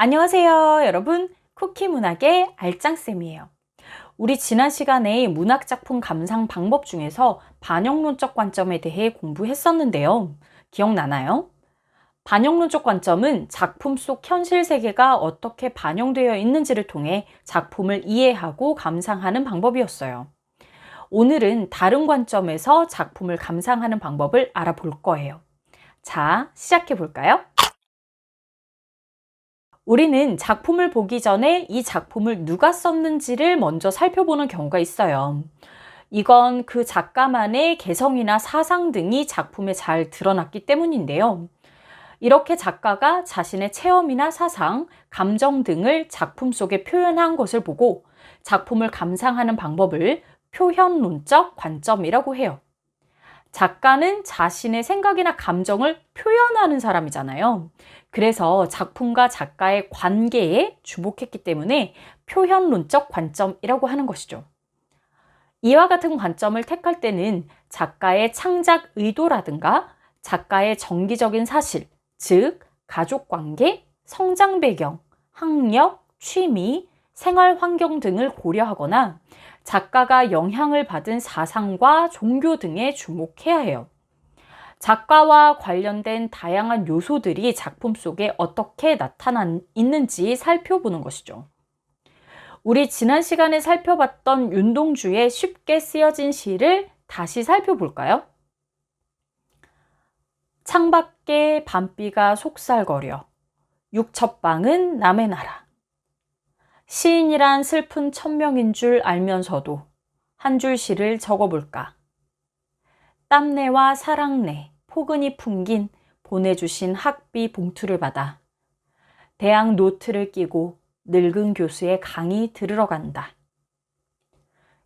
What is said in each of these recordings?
안녕하세요, 여러분. 쿠키 문학의 알짱쌤이에요. 우리 지난 시간에 문학작품 감상 방법 중에서 반영론적 관점에 대해 공부했었는데요. 기억나나요? 반영론적 관점은 작품 속 현실 세계가 어떻게 반영되어 있는지를 통해 작품을 이해하고 감상하는 방법이었어요. 오늘은 다른 관점에서 작품을 감상하는 방법을 알아볼 거예요. 자, 시작해 볼까요? 우리는 작품을 보기 전에 이 작품을 누가 썼는지를 먼저 살펴보는 경우가 있어요. 이건 그 작가만의 개성이나 사상 등이 작품에 잘 드러났기 때문인데요. 이렇게 작가가 자신의 체험이나 사상, 감정 등을 작품 속에 표현한 것을 보고 작품을 감상하는 방법을 표현론적 관점이라고 해요. 작가는 자신의 생각이나 감정을 표현하는 사람이잖아요. 그래서 작품과 작가의 관계에 주목했기 때문에 표현론적 관점이라고 하는 것이죠. 이와 같은 관점을 택할 때는 작가의 창작 의도라든가 작가의 정기적인 사실, 즉, 가족 관계, 성장 배경, 학력, 취미, 생활 환경 등을 고려하거나 작가가 영향을 받은 사상과 종교 등에 주목해야 해요. 작가와 관련된 다양한 요소들이 작품 속에 어떻게 나타나 있는지 살펴보는 것이죠. 우리 지난 시간에 살펴봤던 윤동주의 쉽게 쓰여진 시를 다시 살펴볼까요? 창밖에 밤비가 속살거려 육첩방은 남의 나라 시인이란 슬픈 천명인 줄 알면서도 한 줄 시를 적어볼까? 땀내와 사랑내, 포근히 풍긴 보내주신 학비 봉투를 받아 대학 노트를 끼고 늙은 교수의 강의 들으러 간다.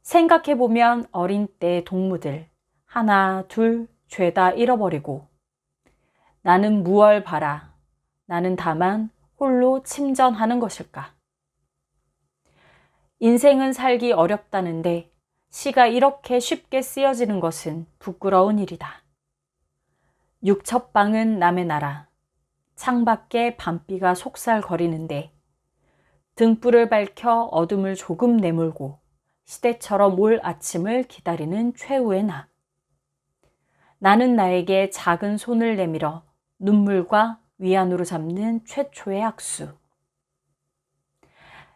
생각해보면 어린 때 동무들 하나, 둘, 죄다 잃어버리고 나는 무얼 바라, 나는 다만 홀로 침전하는 것일까? 인생은 살기 어렵다는데 시가 이렇게 쉽게 쓰여지는 것은 부끄러운 일이다. 육첩방은 남의 나라. 창밖에 밤비가 속살거리는데 등불을 밝혀 어둠을 조금 내몰고 시대처럼 올 아침을 기다리는 최후의 나. 나는 나에게 작은 손을 내밀어 눈물과 위안으로 잡는 최초의 학수.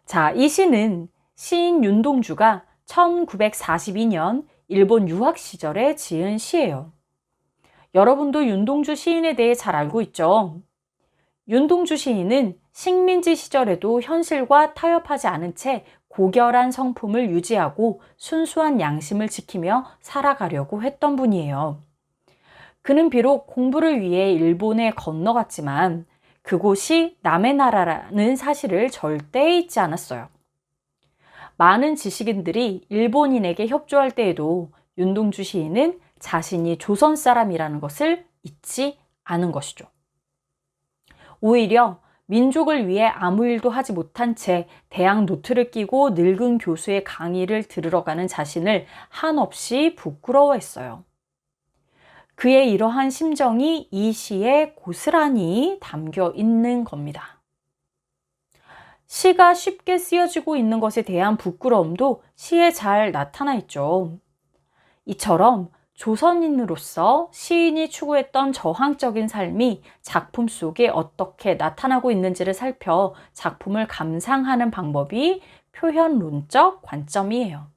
자, 이 시는 시인 윤동주가 1942년 일본 유학 시절에 지은 시예요. 여러분도 윤동주 시인에 대해 잘 알고 있죠? 윤동주 시인은 식민지 시절에도 현실과 타협하지 않은 채 고결한 성품을 유지하고 순수한 양심을 지키며 살아가려고 했던 분이에요. 그는 비록 공부를 위해 일본에 건너갔지만 그곳이 남의 나라라는 사실을 절대 잊지 않았어요. 많은 지식인들이 일본인에게 협조할 때에도 윤동주 시인은 자신이 조선 사람이라는 것을 잊지 않은 것이죠. 오히려 민족을 위해 아무 일도 하지 못한 채 대학 노트를 끼고 늙은 교수의 강의를 들으러 가는 자신을 한없이 부끄러워했어요. 그의 이러한 심정이 이 시에 고스란히 담겨 있는 겁니다. 시가 쉽게 쓰여지고 있는 것에 대한 부끄러움도 시에 잘 나타나 있죠. 이처럼 조선인으로서 시인이 추구했던 저항적인 삶이 작품 속에 어떻게 나타나고 있는지를 살펴 작품을 감상하는 방법이 표현론적 관점이에요.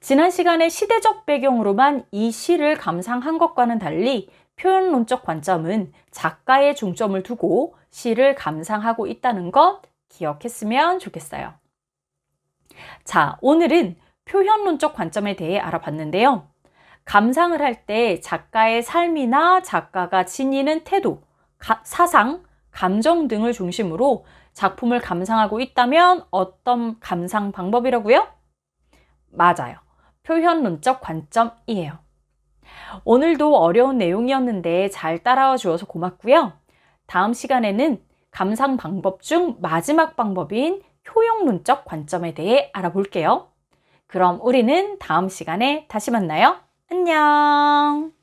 지난 시간에 시대적 배경으로만 이 시를 감상한 것과는 달리 표현론적 관점은 작가의 중점을 두고 시를 감상하고 있다는 것 기억했으면 좋겠어요. 자, 오늘은 표현론적 관점에 대해 알아봤는데요. 감상을 할 때 작가의 삶이나 작가가 지니는 태도, 가, 사상, 감정 등을 중심으로 작품을 감상하고 있다면 어떤 감상 방법이라고요? 맞아요. 표현론적 관점이에요. 오늘도 어려운 내용이었는데 잘 따라와 주어서 고맙고요. 다음 시간에는 감상 방법 중 마지막 방법인 효용론적 관점에 대해 알아볼게요. 그럼 우리는 다음 시간에 다시 만나요. 안녕!